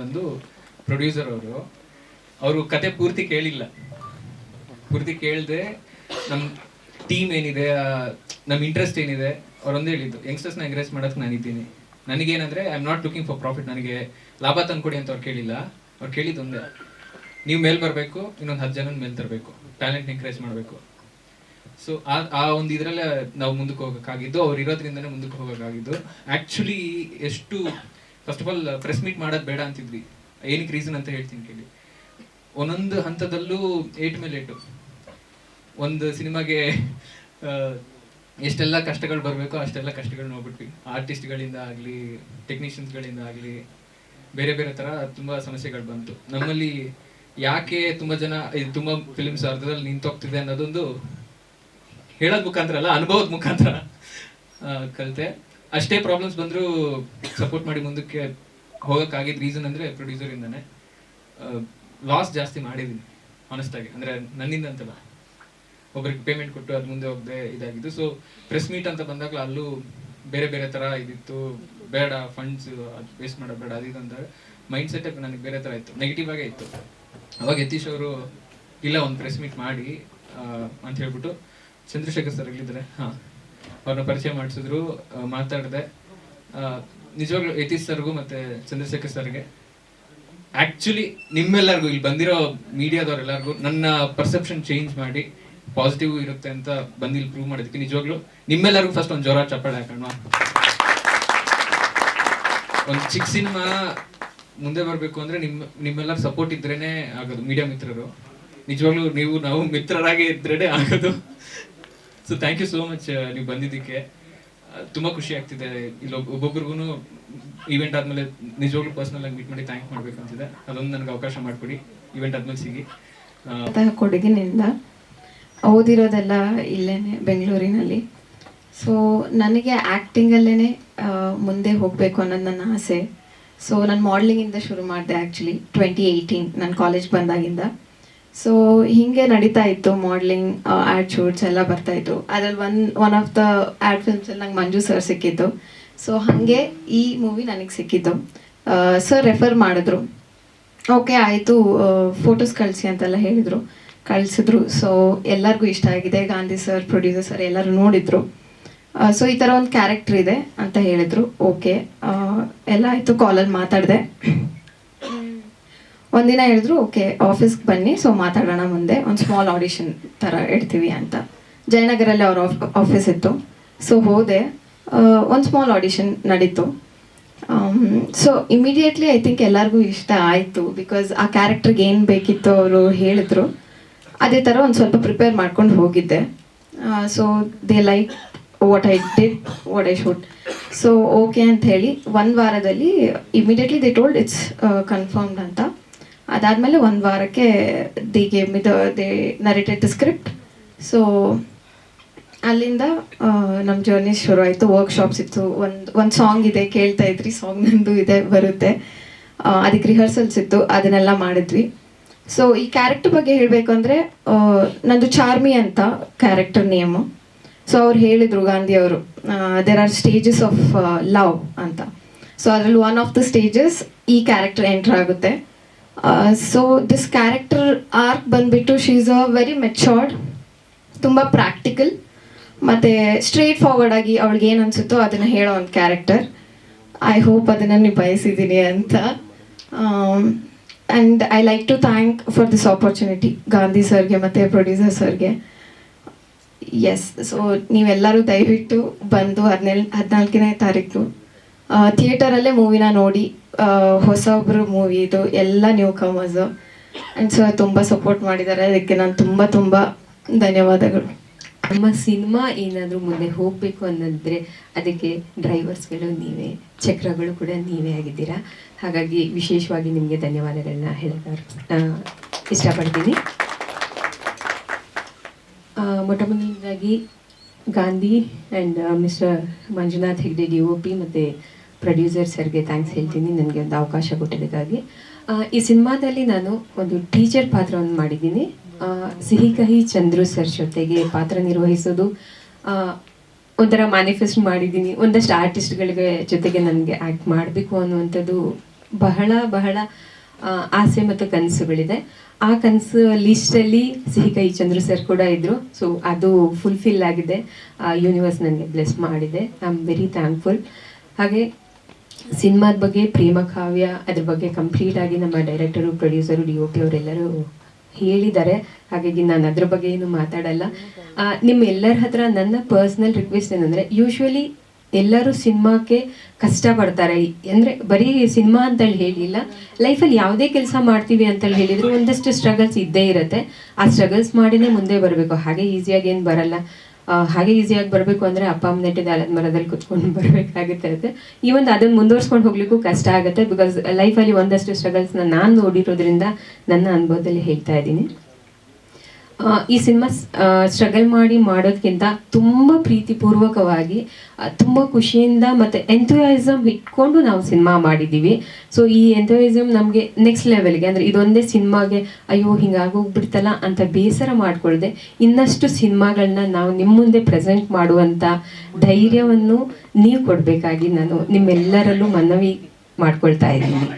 ಒಂದು ಪ್ರೊಡ್ಯೂಸರ್ ಅವರು ಅವರು ಕತೆ ಪೂರ್ತಿ ಕೇಳಿಲ್ಲ. ಪೂರ್ತಿ ಕೇಳದೆ ನಮ್ಮ ಟೀಮ್ ಏನಿದೆ ನಮ್ಮ ಇಂಟ್ರೆಸ್ಟ್ ಏನಿದೆ, ಅವರೊಂದು ಹೇಳಿದ್ದು ಯಂಗ್ಸ್ಟರ್ಸ್ನ ಎಂಕರೇಜ್ ಮಾಡಕ್ಕೆ ನಾನಿದ್ದೀನಿ ನನಗೇನಂದ್ರೆ I am not looking for profit ನನಗೆ ಲಾಭ ತಂದ್ಕೊಡಿ ಅಂತ ಅವ್ರು ಕೇಳಿಲ್ಲ. ಅವ್ರು ಕೇಳಿದ್ದು ಒಂದೇ, ನೀವು ಮೇಲ್ ಬರಬೇಕು, ಇನ್ನೊಂದು ಹತ್ತು ಜನ ಮೇಲೆ ತರಬೇಕು ಟ್ಯಾಲೆಂಟ್ ಎಂಕರೇಜ್ ಮಾಡಬೇಕು. ಸೊ ಆ ಆ ಒಂದು ಇದರಲ್ಲೇ ನಾವು ಮುಂದಕ್ಕೆ ಹೋಗೋಕ್ಕಾಗಿದ್ದು, ಅವ್ರು ಇರೋದ್ರಿಂದನೇ ಮುಂದಕ್ಕೆ ಹೋಗೋಕ್ಕಾಗಿದ್ದು. ಆ್ಯಕ್ಚುಲಿ ಎಷ್ಟು first of all press meet ಮಾಡೋದು ಬೇಡ ಅಂತಿದ್ವಿ. ಏನಕ್ಕೆ ರೀಸನ್ ಅಂತ ಹೇಳ್ತೀನಿ ಕೇಳಿ. ಒಂದೊಂದು ಹಂತದಲ್ಲೂ ಏಟ್ ಮೇಲೆ ಏಟು. ಒಂದು ಸಿನಿಮಾಗೆ ಎಷ್ಟೆಲ್ಲ ಕಷ್ಟಗಳು ಬರಬೇಕೋ ಅಷ್ಟೆಲ್ಲ ಕಷ್ಟಗಳು ನೋಡ್ಬಿಟ್ವಿ. ಆರ್ಟಿಸ್ಟ್ಗಳಿಂದ ಆಗಲಿ ಟೆಕ್ನಿಷಿಯನ್ಸ್ಗಳಿಂದ ಆಗಲಿ, ಬೇರೆ ಬೇರೆ ಥರ ತುಂಬ ಸಮಸ್ಯೆಗಳು ಬಂತು. ನಮ್ಮಲ್ಲಿ ಯಾಕೆ ತುಂಬ ಜನ ಇದು ತುಂಬ ಫಿಲ್ಮ್ಸ್ ಅರ್ಧದಲ್ಲಿ ನಿಂತೋಗ್ತಿದೆ ಅನ್ನೋದೊಂದು ಹೇಳೋದ್ ಮುಖಾಂತರ ಅಲ್ಲ, ಅನುಭವದ ಮುಖಾಂತರ ಕಲಿತೆ. ಅಷ್ಟೇ ಪ್ರಾಬ್ಲಮ್ಸ್ ಬಂದರೂ ಸಪೋರ್ಟ್ ಮಾಡಿ ಮುಂದಕ್ಕೆ ಹೋಗೋಕ್ಕಾಗಿದ್ದ ರೀಸನ್ ಅಂದರೆ ಪ್ರೊಡ್ಯೂಸರಿಂದಾನೆ ಲಾಸ್ ಜಾಸ್ತಿ ಮಾಡಿದ್ದೀನಿ ಆನೆಸ್ಟಾಗಿ ಅಂದರೆ ನನ್ನಿಂದ ಅಂತಲ್ಲ. ಒಬ್ರಿಗೆ ಪೇಮೆಂಟ್ ಕೊಟ್ಟು ಅದು ಮುಂದೆ ಹೋಗದೆ ಇದಾಗಿದ್ದು. ಸೊ ಪ್ರೆಸ್ ಮೀಟ್ ಅಂತ ಬಂದಾಗ ಅಲ್ಲೂ ಬೇರೆ ಬೇರೆ ಥರ ಇದಿತ್ತು. ಬೇಡ ಫಂಡ್ಸ್ ಅದು ವೇಸ್ಟ್ ಮಾಡೋದು ಬೇಡ, ಅದು ಇದು ಅಂತ ಮೈಂಡ್ ಸೆಟ್ ನನಗೆ ಬೇರೆ ಥರ ಇತ್ತು. ನೆಗೆಟಿವ್ ಆಗೇ ಇತ್ತು. ಅವಾಗ ಯತೀಶ್ ಅವರು, ಇಲ್ಲ, ಒಂದು ಪ್ರೆಸ್ ಮೀಟ್ ಮಾಡಿ ಅಂತ ಹೇಳ್ಬಿಟ್ಟು ಚಂದ್ರಶೇಖರ್ ಸರ್ ಇಲ್ಲಿದ್ದಾರೆ. ಹಾಂ. ಅವ್ರನ್ನ ಪರಿಚಯ ಮಾಡಿಸಿದ್ರು ಮಾತಾಡಿದೆ. ನಿಜವಾಗ್ಲೂ ಯತೀಶ್ ಸರ್ಗೂ ಮತ್ತೆ ಚಂದ್ರಶೇಖರ್ ಸರ್ಗೆ. ಆಕ್ಚುಲಿ ನಿಮ್ಮೆಲ್ಲರಿಗೂ, ಇಲ್ಲಿ ಬಂದಿರೋ ಮೀಡಿಯಾದವ್ರೆಲ್ಲರಿಗೂ ನನ್ನ ಪರ್ಸೆಪ್ಷನ್ ಚೇಂಜ್ ಮಾಡಿ ಪಾಸಿಟಿವ್ ಇರುತ್ತೆ ಅಂತ ಬಂದು ಇಲ್ಲಿ ಪ್ರೂವ್ ಮಾಡೋದಕ್ಕೆ ನಿಜವಾಗ್ಲೂ ನಿಮ್ಮೆಲ್ಲರಿಗೂ ಫಸ್ಟ್ ಒಂದು ಜೋರ ಚಪ್ಪಾಳೆ ಹಾಕೋಣ. ಒಂದು ಚಿಕ್ಕ ಸಿನಿಮಾ ಮುಂದೆ ಬರಬೇಕು ಅಂದ್ರೆ ನಿಮ್ಮ ನಿಮ್ಮೆಲ್ಲರ ಸಪೋರ್ಟ್ ಇದ್ರೇನೆ ಆಗೋದು ಮೀಡಿಯಾ ಮಿತ್ರರು. ನಿಜವಾಗ್ಲೂ ನೀವು ನಾವು ಮಿತ್ರರಾಗಿ ಇದ್ರೇನೆ ಆಗೋದು. So thank you so much ನೀವು ಬಂದಿದ್ದಕ್ಕೆ. ತುಂಬಾ ಖುಷಿ ಆಗ್ತಿದೆ. ಇಲ್ಲಿ ಒಬ್- ಒಬ್ಬೊಬ್ರಿಗೂ ಇವೆಂಟ್ ಆದ್ಮೇಲೆ ನಿಜವಾಗ್ಲೂ ಪರ್ಸನಲ್ ಆಗಿ ಮೀಟ್ ಮಾಡಿ ಥ್ಯಾಂಕ್ ಮಾಡ್ಬೇಕಂತಿದೆ. ಅದೊಂದು ನನಗೆ ಅವಕಾಶ ಮಾಡಿಕೊಡಿ. ಇವೆಂಟ್ ಆದ್ಮೇಲೆ ಸಿಗಿ. ಕೊಡುಗೆನಿಂದ ಓದಿರೋದೆಲ್ಲ ಇಲ್ಲೇನೆ, ಬೆಂಗಳೂರಿನಲ್ಲಿ. ಸೊ ನನಗೆ ಆ್ಯಕ್ಟಿಂಗಲ್ಲೇ ಮುಂದೆ ಹೋಗಬೇಕು ಅನ್ನೋದು ನನ್ನ ಆಸೆ. ಸೊ ನಾನು ಮಾಡಲಿಂಗಿಂದ ಶುರು ಮಾಡಿದೆ ಆ್ಯಕ್ಚುಲಿ ಟ್ವೆಂಟಿ ಏಯ್ಟೀನ್ ನಾನು ಕಾಲೇಜ್ ಬಂದಾಗಿಂದ. ಸೊ ಹೀಗೆ ನಡೀತಾ ಇತ್ತು ಮಾಡ್ಲಿಂಗ್ ಆ್ಯಡ್ ಶೂಟ್ಸ್ ಎಲ್ಲ ಬರ್ತಾ ಇತ್ತು. ಅದ್ರಲ್ಲಿ one one of the ad ಫಿಲ್ಮ್ಸಲ್ಲಿ ನಂಗೆ ಮಂಜು ಸರ್ ಸಿಕ್ಕಿತ್ತು ಸೊ ಹಾಗೆ ಈ ಮೂವಿ ನನಗೆ ಸಿಕ್ಕಿತ್ತು ಸರ್ ರೆಫರ್ ಮಾಡಿದ್ರು. ಓಕೆ ಆಯಿತು ಫೋಟೋಸ್ ಕಳಿಸಿ ಅಂತೆಲ್ಲ ಹೇಳಿದರು. ಕಳಿಸಿದ್ರು. ಸೊ ಎಲ್ಲರಿಗೂ ಇಷ್ಟ ಆಗಿದೆ. ಗಾಂಧಿ ಸರ್ ಪ್ರೊಡ್ಯೂಸರ್ ಸರ್ ಎಲ್ಲರೂ ನೋಡಿದ್ರು. ಸೊ ಈ ಥರ ಒಂದು ಕ್ಯಾರೆಕ್ಟ್ರ್ ಇದೆ ಅಂತ ಹೇಳಿದ್ರು. ಓಕೆ ಎಲ್ಲ ಆಯಿತು ಕಾಲಲ್ಲಿ ಮಾತಾಡಿದೆ. ಒಂದಿನ ಹೇಳಿದ್ರು, ಓಕೆ ಆಫೀಸ್ಗೆ ಬನ್ನಿ ಸೊ ಮಾತಾಡೋಣ ಮುಂದೆ, ಒಂದು ಸ್ಮಾಲ್ ಆಡಿಷನ್ ಥರ ಇಡ್ತೀವಿ ಅಂತ. ಜಯನಗರಲ್ಲಿ ಅವ್ರ ಆಫೀಸ್ ಇತ್ತು. ಸೊ ಹೋದೆ ಒಂದು ಸ್ಮಾಲ್ ಆಡಿಷನ್ ನಡೀತು. ಸೊ ಇಮಿಡಿಯೇಟ್ಲಿ ಐ ಥಿಂಕ್ ಎಲ್ಲರಿಗೂ ಇಷ್ಟ ಆಯಿತು ಬಿಕಾಸ್ ಆ ಕ್ಯಾರೆಕ್ಟರ್ಗೆ ಏನು ಬೇಕಿತ್ತು ಅವರು ಹೇಳಿದ್ರು. ಅದೇ ಥರ ಒಂದು ಸ್ವಲ್ಪ ಪ್ರಿಪೇರ್ ಮಾಡ್ಕೊಂಡು ಹೋಗಿದ್ದೆ. So they like what I did what I should so okay ಅಂತ ಹೇಳಿ, ಒಂದು ವಾರದಲ್ಲಿ immediately they told it's confirmed ಅಂತ. ಅದಾದಮೇಲೆ ಒಂದು ವಾರಕ್ಕೆ ದಿ ಗೇಮ್ ಇದು they narrated the script so ಅಲ್ಲಿಂದ ನಮ್ಮ ಜರ್ನಿ ಶುರು ಆಯಿತು ವರ್ಕ್ಶಾಪ್ಸ್ ಇತ್ತು. ಒಂದು ಒಂದು ಸಾಂಗ್ ಇದೆ, ಕೇಳ್ತಾ ಇದ್ರಿ ಸಾಂಗ್ ನಂದು ಇದೆ, ಬರುತ್ತೆ. ಅದಕ್ಕೆ ರಿಹರ್ಸಲ್ಸ್ ಇತ್ತು. ಅದನ್ನೆಲ್ಲ ಮಾಡಿದ್ವಿ. ಸೊ ಈ ಕ್ಯಾರೆಕ್ಟರ್ ಬಗ್ಗೆ ಹೇಳಬೇಕು ಅಂದರೆ ನಂದು ಚಾರ್ಮಿ ಅಂತ ಕ್ಯಾರೆಕ್ಟರ್ ನೇಮು. ಸೊ ಅವ್ರು ಹೇಳಿದರು ಗಾಂಧಿ ಅವರು there are stages of love ಅಂತ. ಸೊ ಅದರಲ್ಲಿ ಒನ್ ಆಫ್ ದ ಸ್ಟೇಜಸ್ ಈ ಕ್ಯಾರೆಕ್ಟರ್ ಎಂಟ್ರ್ ಆಗುತ್ತೆ. ಸೊ ದಿಸ್ ಕ್ಯಾರೆಕ್ಟರ್ ಆರ್ಕ್ ಬಂದ್ಬಿಟ್ಟು she is a very matured ತುಂಬ ಪ್ರಾಕ್ಟಿಕಲ್ ಮತ್ತು ಸ್ಟ್ರೇಟ್ ಫಾರ್ವರ್ಡ್ ಆಗಿ ಅವಳಿಗೆ ಏನು ಅನಿಸುತ್ತೋ ಅದನ್ನು ಹೇಳೋ ಒಂದು ಕ್ಯಾರೆಕ್ಟರ್ ಐ ಹೋಪ್ ಅದನ್ನು ನಿಭಾಯಿಸಿದ್ದೀನಿ ಅಂತ. And I like to thank for this opportunity Gandhi ಸರ್ಗೆ ಮತ್ತು ಪ್ರೊಡ್ಯೂಸರ್ ಸರ್ಗೆ. ಎಸ್ ಸೊ ನೀವೆಲ್ಲರೂ ದಯವಿಟ್ಟು ಬಂದು ಹದಿನೇಳು ಹದಿನಾಲ್ಕನೇ ತಾರೀಕು ಥಿಯೇಟರಲ್ಲೇ ಮೂವಿನ ನೋಡಿ ಹೊಸ ಹೊಸೊಬ್ರು ಮೂವಿ ಇದು ಎಲ್ಲ ನ್ಯೂ ಕಮರ್ಸ್ ಆ್ಯಂಡ್ ಸೊ ತುಂಬ ಸಪೋರ್ಟ್ ಮಾಡಿದ್ದಾರೆ. ಅದಕ್ಕೆ ನಾನು ತುಂಬ ತುಂಬ ಧನ್ಯವಾದಗಳು. ನಮ್ಮ ಸಿನಿಮಾ ಏನಾದರೂ ಮುಂದೆ ಹೋಗಬೇಕು ಅನ್ನೋದ್ರೆ ಅದಕ್ಕೆ ಡ್ರೈವರ್ಸ್ಗಳು ನೀವೇ ಚಕ್ರಗಳು ಕೂಡ ನೀವೇ ಆಗಿದ್ದೀರಾ? ಹಾಗಾಗಿ ವಿಶೇಷವಾಗಿ ನಿಮಗೆ ಧನ್ಯವಾದಗಳನ್ನ ಹೇಳಕ್ಕೆ ಆ, ಇಷ್ಟಪಡ್ತೀನಿ. ಮೊಟ್ಟ ಮೊದಲನೇದಾಗಿ Gandhi and mister Manjunath Hegde D O P ಮತ್ತು ಪ್ರೊಡ್ಯೂಸರ್ ಸರ್ಗೆ ಥ್ಯಾಂಕ್ಸ್ ಹೇಳ್ತೀನಿ. ನನಗೆ ಒಂದು ಅವಕಾಶ ಕೊಟ್ಟಿದ್ದಕ್ಕಾಗಿ. ಈ ಸಿನಿಮಾದಲ್ಲಿ ನಾನು ಒಂದು ಟೀಚರ್ ಪಾತ್ರವನ್ನು ಮಾಡಿದ್ದೀನಿ. ಸಿಹಿ ಕಹಿ ಚಂದ್ರು ಸರ್ ಜೊತೆಗೆ ಪಾತ್ರ ನಿರ್ವಹಿಸೋದು ಒಂಥರ ಮ್ಯಾನಿಫೆಸ್ಟ್ ಮಾಡಿದ್ದೀನಿ. ಒಂದಷ್ಟು ಆರ್ಟಿಸ್ಟ್ಗಳಿಗೆ ಜೊತೆಗೆ ನನಗೆ ಆ್ಯಕ್ಟ್ ಮಾಡಬೇಕು ಅನ್ನುವಂಥದ್ದು ಬಹಳ ಬಹಳ ಆಸೆ ಮತ್ತು ಕನಸುಗಳಿದೆ. ಆ ಕನಸು ಲಿಸ್ಟಲ್ಲಿ ಸಿಹಿ ಕೈ ಚಂದ್ರು ಸರ್ ಕೂಡ ಇದ್ದರು ಸೊ ಅದು ಫುಲ್ಫಿಲ್ ಆಗಿದೆ. ಯೂನಿವರ್ಸ್ ನನಗೆ ಬ್ಲೆಸ್ ಮಾಡಿದೆ. ಐ ಆಮ್ ವೆರಿ ಥ್ಯಾಂಕ್ಫುಲ್ ಹಾಗೆ ಸಿನಿಮಾದ ಬಗ್ಗೆ ಪ್ರೇಮ ಕಾವ್ಯ, ಅದ್ರ ಬಗ್ಗೆ ಕಂಪ್ಲೀಟ್ ಆಗಿ ನಮ್ಮ director producer D O P ಅವರೆಲ್ಲರೂ ಹೇಳಿದ್ದಾರೆ. ಹಾಗಾಗಿ ನಾನು ಅದ್ರ ಬಗ್ಗೆ ಏನು ಮಾತಾಡಲ್ಲ. ನಿಮ್ಮೆಲ್ಲರ ಹತ್ರ ನನ್ನ ಪರ್ಸ್ನಲ್ ರಿಕ್ವೆಸ್ಟ್ ಏನಂದರೆ ಯೂಶ್ವಲಿ ಎಲ್ಲರೂ ಸಿನಿಮಾಕ್ಕೆ ಕಷ್ಟಪಡ್ತಾರೆ. ಅಂದರೆ ಬರೀ ಸಿನಿಮಾ ಅಂತೇಳಿ ಹೇಳಿಲ್ಲ, ಲೈಫಲ್ಲಿ ಯಾವುದೇ ಕೆಲಸ ಮಾಡ್ತೀವಿ ಅಂತೇಳಿ ಹೇಳಿದ್ರು ಒಂದಷ್ಟು ಸ್ಟ್ರಗಲ್ಸ್ ಇದ್ದೇ ಇರುತ್ತೆ. ಆ ಸ್ಟ್ರಗಲ್ಸ್ ಮಾಡಿನೇ ಮುಂದೆ ಬರಬೇಕು. ಹಾಗೆ ಈಸಿಯಾಗಿ ಏನು ಬರಲ್ಲ. ಹಾಗೆ ಈಸಿಯಾಗಿ ಬರಬೇಕು ಅಂದರೆ ಅಪ್ಪ ಅಮ್ಮ ನೆಟ್ಟಿದ ಆಲದ ಮರದಲ್ಲಿ ಕುತ್ಕೊಂಡು ಬರಬೇಕಾಗುತ್ತೆ ಈ ಒಂದು ಅದನ್ನು ಮುಂದುವರ್ಸ್ಕೊಂಡು ಹೋಗ್ಲಿಕ್ಕೂ ಕಷ್ಟ ಆಗುತ್ತೆ ಬಿಕಾಸ್ ಲೈಫಲ್ಲಿ ಒಂದಷ್ಟು ಸ್ಟ್ರಗಲ್ಸ್ನ ನಾನು ನೋಡಿರೋದ್ರಿಂದ ನನ್ನ ಅನುಭವದಲ್ಲಿ ಹೇಳ್ತಾ ಇದ್ದೀನಿ. ಈ ಸಿನಿಮಾ ಸ್ಟ್ರಗಲ್ ಮಾಡಿ ಮಾಡೋದಕ್ಕಿಂತ ತುಂಬ ಪ್ರೀತಿಪೂರ್ವಕವಾಗಿ ತುಂಬ ಖುಷಿಯಿಂದ ಮತ್ತು ಎಂಥೋಯಿಸಮ್ ಇಟ್ಕೊಂಡು ನಾವು ಸಿನಿಮಾ ಮಾಡಿದ್ದೀವಿ ಸೊ ಈ ಎಂಥೋಯಿಸಮ್ ನಮಗೆ ನೆಕ್ಸ್ಟ್ ಲೆವೆಲ್ಗೆ ಅಂದರೆ ಇದೊಂದೇ ಸಿನಿಮಾಗೆ, ಅಯ್ಯೋ, ಹಿಂಗಾಗೋಗ್ಬಿಡ್ತಲ್ಲ ಅಂತ ಬೇಸರ ಮಾಡಿಕೊಳ್ಳದೆ, ಇನ್ನಷ್ಟು ಸಿನಿಮಾಗಳನ್ನ ನಾವು ನಿಮ್ಮ ಮುಂದೆ ಪ್ರೆಸೆಂಟ್ ಮಾಡುವಂಥ ಧೈರ್ಯವನ್ನು ನೀವು ಕೊಡಬೇಕಾಗಿ ನಾನು ನಿಮ್ಮೆಲ್ಲರಲ್ಲೂ ಮನವಿ ಮಾಡ್ಕೊಳ್ತಾ ಇದ್ದೀನಿ.